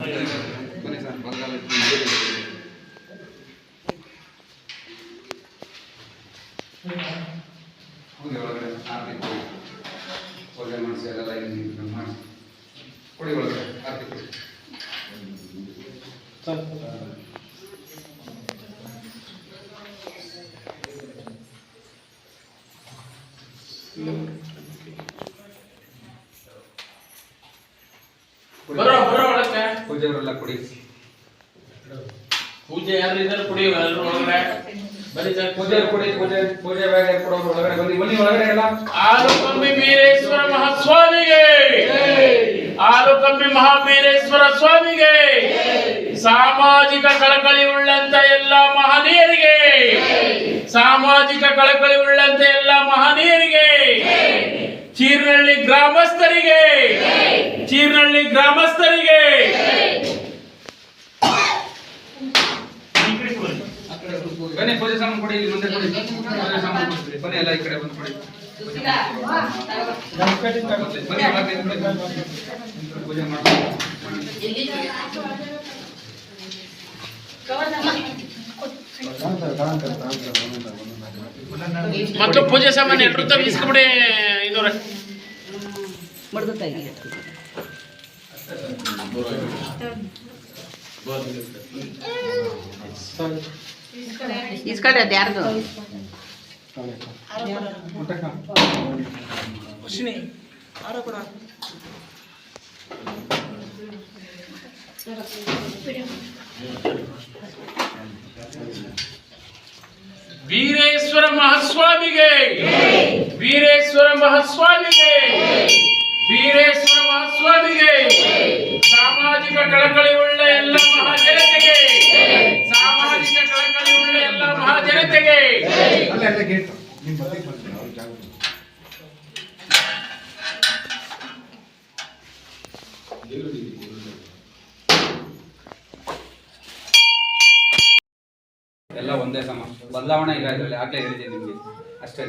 ಬನ್ನಿ ಸರ್ ಬರಗಾಲ ಹೋಗಿ ಒಳಗಡೆ ಆರತಿ ಕೊಡಿ ಪೂಜೆ ಮಾಡಿಸಿ ಎಲ್ಲ ಇಲ್ಲಿ ನಿಂತ್ಕೊಂಡು ಮಾಡಿಸಿ ಕೊಡಿ ಒಳಗಡೆ ಆರತಿ ಕೊಡಿ ಕೊಡಿ. ಬರೋ ಬರೋ ಒಳಕ್ಕೆ ಪೂಜೆಯವರೆಲ್ಲ ಕುಡಿ. ಪೂಜೆ ಯಾರು ಇದ್ದಾರೆ ಕುಡಿ ಎಲ್ಲರೂ ಒಳಗಡೆ ಬರೀ ಸರ್. ಪೂಜೆ ಕುಡಿ ಪೂಜೆ ಪೂಜೆ ಬ್ಯಾಗ್ ಕೊಡೋರು ಒಳಗಡೆ ಬನ್ನಿ. ಬನ್ನಿ ಒಳಗಡೆ ಎಲ್ಲ. ಆಲುಕಂಬಿ ವೀರೇಶ್ವರ ಮಹಾಸ್ವಾಮಿಗೆ. ಆಲುಕಂಬಿ ಮಹಾವೀರೇಶ್ವರ ಸ್ವಾಮಿಗೆ. ಸಾಮಾಜಿಕ ಕಳಕಳಿ ಉಳ್ಳಂತ ಎಲ್ಲ ಮಹನೀಯರಿಗೆ. ಸಾಮಾಜಿಕ ಕಳಕಳಿ ಉಳ್ಳಂತ ಎಲ್ಲ ಮಹನೀಯರಿಗೆ. ಚೀರ್ನಳ್ಳಿ ಗ್ರಾಮಸ್ಥರಿಗೆ. ಚೀರ್ನಳ್ಳಿ ಗ್ರಾಮಸ್ಥರಿಗೆ. ಬನ್ನಿ ಪೂಜೆ ಸಾಮಾನು ಕೊಡಿ ಇಲ್ಲಿ ಮುಂದೆ ಕೊಡಿ. ಪೂಜೆ ಸಾಮಾನು ಕೊಡಿ ಬನ್ನಿ ಎಲ್ಲ ಈ ಕಡೆ ಬಂದು ಕೊಡಿ. ಪೂಜೆ ಮಾಡಿ ಮತ್ತು ಪೂಜೆ ಸಾಮಾನು ಎಲ್ರು ತಗ ಇಸ್ಕೊಬಿಡಿ ಇದವ್ರೆ ಮಡ್ದು ತೆಗಿ ಇಸ್ಕೊಂಡೆ ಅದು ಯಾರ್ದು ವೀರೇಶ್ವರ ಮಹಾಸ್ವಾಮಿಗೆ. ವೀರೇಶ್ವರ ಮಹಾಸ್ವಾಮಿಗೆ. ವೀರೇಶ್ವರ ಮಹಾಸ್ವಾಮಿಗೆ. ಸಾಮಾಜಿಕ ಕಳಕಳಿ ಉಳ್ಳ ಎಲ್ಲ ಮಹಾಜನತೆಗೆ. ಸಾಮಾಜಿಕ ಕಳಕಳಿ ಉಳ್ಳ ಎಲ್ಲ ಮಹಾಜನತೆಗೆ. ಅಲ್ಲೇ ಅಲ್ಲೇ ಗೇಟ್ ನಿಮ್ಮ ಬದಿಗೆ ಬರ್ತೀನಿ ಅವ್ರ ಜಾಗ ಎಲ್ಲ ಒಂದೇ ಸಮ. ಬದಲಾವಣೆ ಇಲ್ಲ ಇದರಲ್ಲಿ ಆಗಲೇ ಹೇಳಿದ್ದೀನಿ ನಿಮಗೆ. ಅಷ್ಟೇ.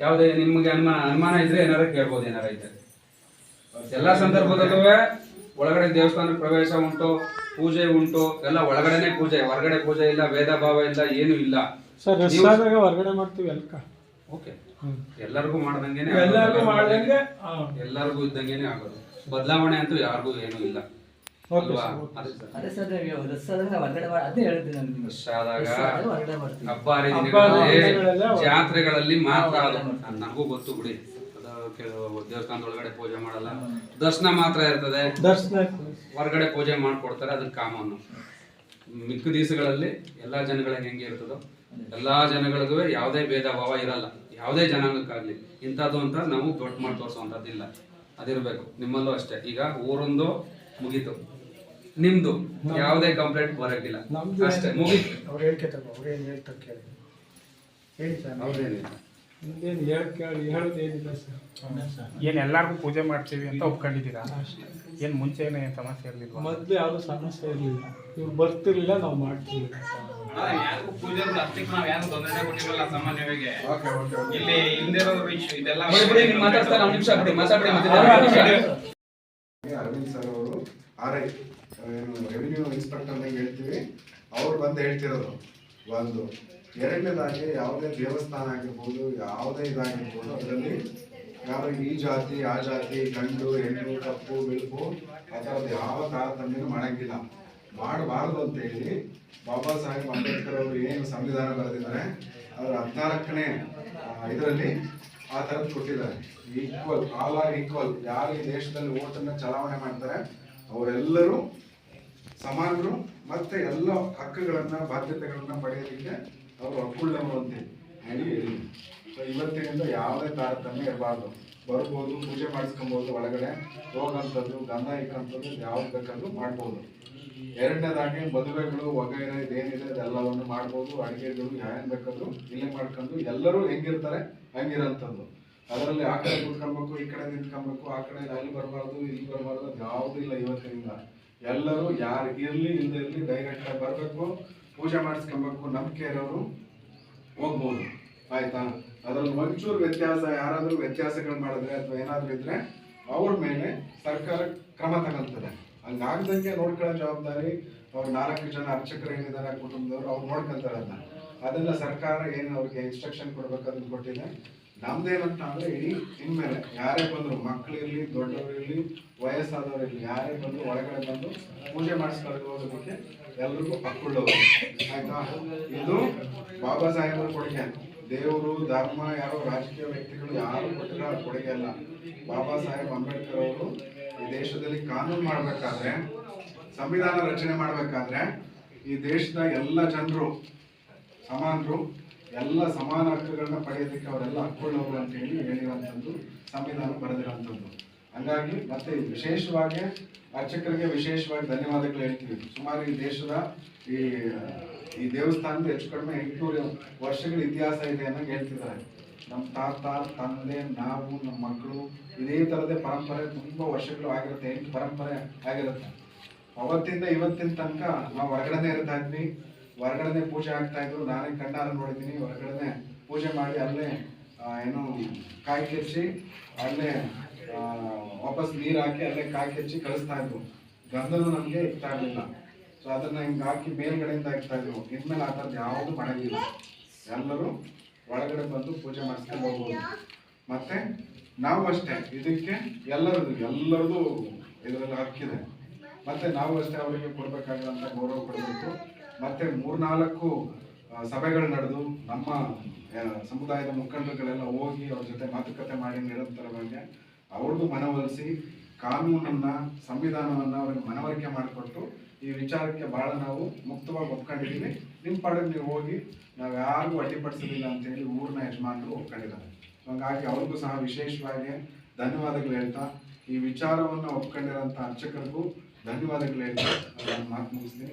ಯಾವುದೇ ನಿಮಗೆ ಅನುಮಾನ ಅನುಮಾನ ಇದ್ರೆ ಏನಾರು ಕೇಳ್ಬೋದು ಏನಾರ ಇದ್ರೆ. ಎಲ್ಲ ಸಂದರ್ಭದಲ್ಲೂ ಒಳಗಡೆ ದೇವಸ್ಥಾನ ಪ್ರವೇಶ ಉಂಟು ಪೂಜೆ ಉಂಟು ಎಲ್ಲ ಒಳಗಡೆನೆ ಪೂಜೆ ಹೊರಗಡೆ ಪೂಜೆ ಇಲ್ಲ ವೇದ ಭಾವ ಇಲ್ಲ ಏನು ಇಲ್ಲ. ಸರ್ ಹೊರಗಡೆ ಮಾಡ್ತೀವಿ ಅಲ್ಕ? ಓಕೆ. ಎಲ್ಲರಿಗೂ ಮಾಡ್ದಂಗೆನೆ ಎಲ್ಲರಿಗೂ. ಮಾಡ್ದಂಗೆ ಎಲ್ಲರಿಗೂ ಇದ್ದಂಗೆನೆ ಆಗೋದು. ಬದಲಾವಣೆ ಅಂತೂ ಯಾರಿಗೂ ಏನೂ ಇಲ್ಲ. ಅಲ್ವಾ? ಅದೇ ಸರ್. ಅದೇ ಸರ್ ನೀವು ರಸ್ತಾದಾಗ ಹೊರಗಡೆ ಮಾಡಿ ಅದೇ ಹೇಳ್ತೀನಿ ನಾನು ನಿಮ್ಗೆ. ವರ್ಷ ಆದಾಗ ಹೊರಗಡೆ ಮಾಡ್ತೀನಿ ಹಬ್ಬ ಹರಿದಿನಗಳಲ್ಲಿ ಜಾತ್ರೆಗಳಲ್ಲಿ ಮಾತ್ರ ನಮಗೂ ಅದು. ನನಗೂ ಗೊತ್ತು ಬಿಡಿ. ಅದು ಕೆಲವು ದೇವಸ್ಥಾನದೊಳಗಡೆ ಪೂಜೆ ಮಾಡಲ್ಲ. ದರ್ಶನ ಮಾತ್ರ ಇರ್ತದೆ. ದರ್ಶನ ಹೊರಗಡೆ ಪೂಜೆ ಮಾಡ್ಕೊಡ್ತಾರೆ ಅದನ್ನ ಕಾಮನ್ನು ಮಿಕ್ಕ ದಿವಸಗಳಲ್ಲಿ ಎಲ್ಲಾ ಜನಗಳಿಗೆ ಹೆಂಗೆ ಇರ್ತದೋ ಎಲ್ಲಾ ಜನಗಳಿಗೂ ಯಾವುದೇ ಭೇದ ಭಾವ ಇರಲ್ಲ. ಯಾವುದೇ ಜನಾಂಗಕ್ಕಾಗ್ಲಿ. ಇಂಥದ್ದು ಅಂತ ನಾವು ದೊಡ್ಡ ಮಾಡಿ ತೋರಿಸುವಂಥದ್ದಿಲ್ಲ ಅದಿರ್ಬೇಕು. ನಿಮ್ಮಲ್ಲೂ ಅಷ್ಟೇ. ಈಗ ಊರೊಂದು ಮುಗೀತು. ನಿಮ್ದು? ಯಾವುದೇ ಕಂಪ್ಲೇಂಟ್ ಬರೋಕ್ಕಿಲ್ಲ. ನಮ್ದು ಅಷ್ಟೇ ಮುಗೀತು. ಅವ್ರು ಹೇಳ್ಕೆ ತಗೋ ಅವ್ರು ಏನು ಹೇಳ್ತಾರೆ ಕೇಳಿ. ಹೇಳಿ ಸರ್ ಅವ್ರೇನಿಲ್ಲ. ಏನು ಹೇಳಿ ಕೇಳಿ ಹೇಳೋದೇನಿಲ್ಲ ಸರ್. ಏನು ಎಲ್ಲಾರ್ಗೂ ಪೂಜೆ ಮಾಡ್ತೀವಿ ಅಂತ ಒಪ್ಕೊಂಡಿದ್ದೀರಾ? ಏನ್ ಮುಂಚೆ ಏನೇ ಸಮಸ್ಯೆ ಇರಲಿಲ್ಲ ಮೊದಲು ಯಾವುದೂ ಸಮಸ್ಯೆ ಇರಲಿಲ್ಲ. ಇವ್ರು ಬರ್ತಿರ್ಲಿಲ್ಲ ನಾವು ಮಾಡ್ತೀವಿ ಯಾರಿಗೂ ಪೂಜೆ ಅಷ್ಟಕ್ಕೆ ನಾವು ಯಾರು ತೊಂದರೆ ಕೊಟ್ಟಿರಲ್ಲ ಸಾಮಾನ್ಯವಾಗಿ. ಇಲ್ಲಿ ಇಶ್ಯೂ ಇದೆಲ್ಲ ಬಿಡಿ, ನೀವು ಮಾತಾಡ್ತಾರೆ ಒಂದು ನಿಮಿಷ ಬಿಡಿ ಮಾತಾಡಿ ಅರವಿಂದ್ ಸರ್ ಅವರು, ಆರ್ ಐ ಏನು ರೆವಿನ್ಯೂ ಇನ್ಸ್ಪೆಕ್ಟರ್ ಹೇಳ್ತೀವಿ. ಅವ್ರು ಬಂದು ಹೇಳ್ತಿರೋದು, ಒಂದು, ಎರಡನೇದಾಗಿ ಯಾವುದೇ ದೇವಸ್ಥಾನ ಆಗಿರ್ಬೋದು, ಯಾವುದೇ ಇದಾಗಿರ್ಬೋದು, ಅದರಲ್ಲಿ ಯಾರು ಈ ಜಾತಿ, ಆ ಜಾತಿ, ಗಂಡು, ಹೆಣ್ಣು, ಕಪ್ಪು, ಬಿಳುಪು, ಆ ಥರದ್ದು ಯಾವ ತಾರತಮ್ಯನೂ ಮಾಡೋಂಗಿಲ್ಲ. ಮಾಡಬಾರ್ದು ಅಂತ ಹೇಳಿ ಬಾಬಾ ಸಾಹೇಬ್ ಅಂಬೇಡ್ಕರ್ ಅವರು ಏನು ಸಂವಿಧಾನ ಬರೆದಿದ್ದಾರೆ, ಅದರ ಹದಿನಾಲ್ಕನೇ ಇದರಲ್ಲಿ ಆ ಥರದ್ದು ಕೊಟ್ಟಿದ್ದಾರೆ. ಈಕ್ವಲ್ ಆಲ್ ಆರ್ ಈಕ್ವಲ್ ಯಾರು ಈ ದೇಶದಲ್ಲಿ ಓಟನ್ನ ಚಲಾವಣೆ ಮಾಡ್ತಾರೆ, ಅವರೆಲ್ಲರೂ ಸಮಾನರು ಮತ್ತೆ ಎಲ್ಲ ಹಕ್ಕುಗಳನ್ನ, ಬಾಧ್ಯತೆಗಳನ್ನ ಪಡೆಯೋದಕ್ಕೆ ಅವರು ಹಕ್ಕುಳ್ಳವರು ಅಂತ ಹೇಳಿ ಹೇಳಿ ಸೊ ಇವತ್ತಿನಿಂದ ಯಾವುದೇ ತಾರತಮ್ಯ ಇರಬಾರ್ದು. ಬರ್ಬೋದು, ಪೂಜೆ ಮಾಡಿಸ್ಕೊಬೋದು ಒಳಗಡೆ, ಹೋಗಂಥದ್ದು, ಗಂಧ ಇಕ್ಕಂಥದ್ದು, ಯಾವ್ದು ಬೇಕಾದ್ರೂ ಮಾಡ್ಬೋದು. ಎರಡನೇದಾಗಿ ಮದುವೆಗಳು ವಗೈರೆ ಇದೇನಿದೆ, ಅದೆಲ್ಲವನ್ನು ಮಾಡ್ಬೋದು. ಅಡುಗೆಗಳು ಯಾವ್ಯಾನ್ ಬೇಕಾದ್ರು ಇಲ್ಲೇ ಮಾಡ್ಕೊಂಡು ಎಲ್ಲರೂ ಹೆಂಗಿರ್ತಾರೆ, ಹಂಗಿರೋಂಥದ್ದು. ಅದರಲ್ಲಿ ಆ ಕಡೆ ಕುತ್ಕೊಬೇಕು ಈ ಕಡೆ ನಿಂತ್ಕೊಬೇಕು ಆ ಕಡೆ ಅಲ್ಲಿ ಬರಬಾರ್ದು, ಇಲ್ಲಿ ಬರಬಾರ್ದು, ಅದು ಯಾವುದೂ ಇಲ್ಲ ಇವತ್ತಿನಿಂದ. ಎಲ್ಲರೂ ಯಾರು ಇರಲಿ ಇಲ್ಲದೆ ಇರಲಿ ಡೈರೆಕ್ಟ್ ಆಗಿ ಬರಬೇಕು, ಪೂಜೆ ಮಾಡಿಸ್ಕೊಬೇಕು ನಂಬಿಕೆ ಇರೋರು ಹೋಗ್ಬೋದು. ಆಯ್ತಾ? ಅದರಲ್ಲಿ ಒಂಚೂರು ವ್ಯತ್ಯಾಸ, ಯಾರಾದರೂ ವ್ಯತ್ಯಾಸಗಳು ಮಾಡಿದ್ರೆ ಅಥವಾ ಏನಾದ್ರೂ ಇದ್ರೆ, ಅವ್ರ ಮೇಲೆ ಸರ್ಕಾರ ಕ್ರಮ ತಗೊಂತದೆ. ಹಂಗಾಗ್ದಂಗೆ ನೋಡ್ಕೊಳ್ಳೋ ಜವಾಬ್ದಾರಿ ಅವ್ರ ನಾಲ್ಕು ಜನ ಅರ್ಚಕರು ಏನಿದ್ದಾರೆ ಕುಟುಂಬದವ್ರು, ಅವ್ರು ನೋಡ್ಕೊಂತಾರೆ ಅದನ್ನ ಅದನ್ನ ಸರ್ಕಾರ ಏನು ಅವ್ರಿಗೆ ಇನ್ಸ್ಟ್ರಕ್ಷನ್ ಕೊಡ್ಬೇಕು ಅದನ್ನ ಕೊಟ್ಟಿದೆ. ನಮ್ದೇನಂತ ಅಂದ್ರೆ ಇಡೀ ಇನ್ಮೇಲೆ ಯಾರೇ ಬಂದ್ರು ಮಕ್ಕಳಿರ್ಲಿ ದೊಡ್ಡವರಿರ್ಲಿ ವಯಸ್ಸಾದವರಿರ್ಲಿ ಯಾರೇ ಬಂದ್ರು ಒಳಗಡೆ ಬಂದು ಪೂಜೆ ಮಾಡಿಸ್ಕೊಳ್ಳೋದಕ್ಕೆ ಎಲ್ರಿಗೂ ಹಕ್ಕುಳ್ಳವರು ಆಯ್ತಾ? ಇದು ಬಾಬಾ ಸಾಹೇಬರ ಕೊಡುಗೆ. ದೇವರು, ಧರ್ಮ, ಯಾರೋ ರಾಜಕೀಯ ವ್ಯಕ್ತಿಗಳು ಯಾರು ಕೊಟ್ಟಿರೋ ಕೊಡುಗೆ ಅಲ್ಲ. ಬಾಬಾ ಸಾಹೇಬ್ ಅಂಬೇಡ್ಕರ್ ಅವರು ಈ ದೇಶದಲ್ಲಿ ಕಾನೂನು ಮಾಡಬೇಕಾದ್ರೆ, ಸಂವಿಧಾನ ರಚನೆ ಮಾಡಬೇಕಾದ್ರೆ, ಈ ದೇಶದ ಎಲ್ಲ ಜನರು, ಸಮಾನರು, ಎಲ್ಲ ಸಮಾನ ಹಕ್ಕುಗಳನ್ನ ಪಡೆಯೋದಕ್ಕೆ ಅವರೆಲ್ಲ ಹಕ್ಕುಳ್ಳವರು ಅಂತ ಹೇಳಿ ಹೇಳಿರುವಂಥದ್ದು, ಸಂವಿಧಾನ ಬರೆದಿರುವಂಥದ್ದು. ಹಂಗಾಗಿ ಮತ್ತೆ ವಿಶೇಷವಾಗಿ, ಅರ್ಚಕರಿಗೆ ವಿಶೇಷವಾಗಿ ಧನ್ಯವಾದಗಳು ಹೇಳ್ತೀವಿ. ಸುಮಾರು ಈ ದೇಶದ ಈ ಈ ದೇವಸ್ಥಾನದ ಹೆಚ್ಚು ಕಡಿಮೆ ಎಂಟುನೂರು ವರ್ಷಗಳ ಇತಿಹಾಸ ಇದೆ ಅನ್ನೋ ಹೇಳ್ತಿದ್ದಾರೆ. ನಮ್ಮ ತಾತ, ತಂದೆ, ನಾವು ನಮ್ಮ ಮಕ್ಕಳು ಇದೇ ಥರದೇ ಪರಂಪರೆ ತುಂಬಾ ವರ್ಷಗಳು ಆಗಿರುತ್ತೆ, ಎಂಟು ಪರಂಪರೆ ಆಗಿರುತ್ತೆ. ಅವತ್ತಿಂದ ಇವತ್ತಿನ ತನಕ ನಾವು ಹೊರಗಡೆನೆ ಇರ್ತಾ ಇದ್ವಿ. ಹೊರಗಡೆನೆ ಪೂಜೆ ಆಗ್ತಾ ಇದ್ರು. ನಾನೇ ಕಣ್ಣಾರ ನೋಡಿದ್ದೀನಿ. ಹೊರಗಡೆನೆ ಪೂಜೆ ಮಾಡಿ ಅಲ್ಲೇ ಏನು, ಕಾಯಿ ಕೆಚ್ಚಿ, ಅಲ್ಲೇ ವಾಪಸ್ ನೀರ್ ಹಾಕಿ ಅಲ್ಲೇ ಕಾಯಿ ಕೆಚ್ಚಿ ಕಳಿಸ್ತಾ ಇದ್ರು. ಗಂಧನು ನಮ್ಗೆ ಇಕ್ತಾ ಇರ್ಲಿಲ್ಲ. ಸೊ ಅದನ್ನ ಹಿಂಗೆ ಹಾಕಿ ಮೇಲ್ಗಡೆಯಿಂದ ಇಕ್ತಾ ಇದ್ರು. ಇನ್ಮೇಲೆ ಆ ಥರದ್ದು ಯಾವುದು ಮಾಡಂಗಿಲ್ಲ ಎಲ್ಲರೂ ಒಳಗಡೆ ಬಂದು ಪೂಜೆ ಮಾಡಿಸ್ಕೊಂಡು ಹೋಗ್ಬೋದು. ಮತ್ತೆ ನಾವು ಅಷ್ಟೇ, ಇದಕ್ಕೆ ಎಲ್ಲರದು ಎಲ್ಲರದು ಇದರಲ್ಲಿ ಹಕ್ಕಿದೆ. ಮತ್ತೆ ನಾವು ಅಷ್ಟೇ ಅವರಿಗೆ ಕೊಡ್ಬೇಕಾಗಿರೋ ಗೌರವ ಕೊಡಬೇಕು ಮತ್ತೆ ಮೂರ್ನಾಲ್ಕು ಸಭೆಗಳು ನಡೆದು ನಮ್ಮ ಸಮುದಾಯದ ಮುಖಂಡಗಳೆಲ್ಲ ಹೋಗಿ ಅವ್ರ ಜೊತೆ ಮಾತುಕತೆ ಮಾಡಿ ನಿರಂತರವಾಗಿ ಅವ್ರದ್ದು ಮನವೊಲಿಸಿ ಕಾನೂನನ್ನ, ಸಂವಿಧಾನವನ್ನ ಅವ್ರಿಗೆ ಮನವರಿಕೆ ಮಾಡಿಕೊಟ್ಟು ಈ ವಿಚಾರಕ್ಕೆ ಬಹಳ ನಾವು ಮುಕ್ತವಾಗಿ ಒಪ್ಕೊಂಡಿದ್ದೀವಿ. ನಿಮ್ಮ ಪಾಡಿಗೆ ನೀವು ಹೋಗಿ ನಾವು ಯಾರಿಗೂ ಅಡ್ಡಿಪಡಿಸಲಿಲ್ಲ ಅಂತ ಹೇಳಿ ಊರಿನ ಯಜಮಾನರು ಒಪ್ಕೊಂಡಿದ್ದಾರೆ. ಹಾಗಾಗಿ ಅವ್ರಿಗೂ ಸಹ ವಿಶೇಷವಾಗಿ ಧನ್ಯವಾದಗಳು ಹೇಳ್ತಾ, ಈ ವಿಚಾರವನ್ನು ಒಪ್ಕೊಂಡಿರೋಂಥ ಅರ್ಚಕರಿಗೂ ಧನ್ಯವಾದಗಳು ಹೇಳ್ತಾ ನಾನು ಮಾತು ಮುಗಿಸ್ತೀನಿ.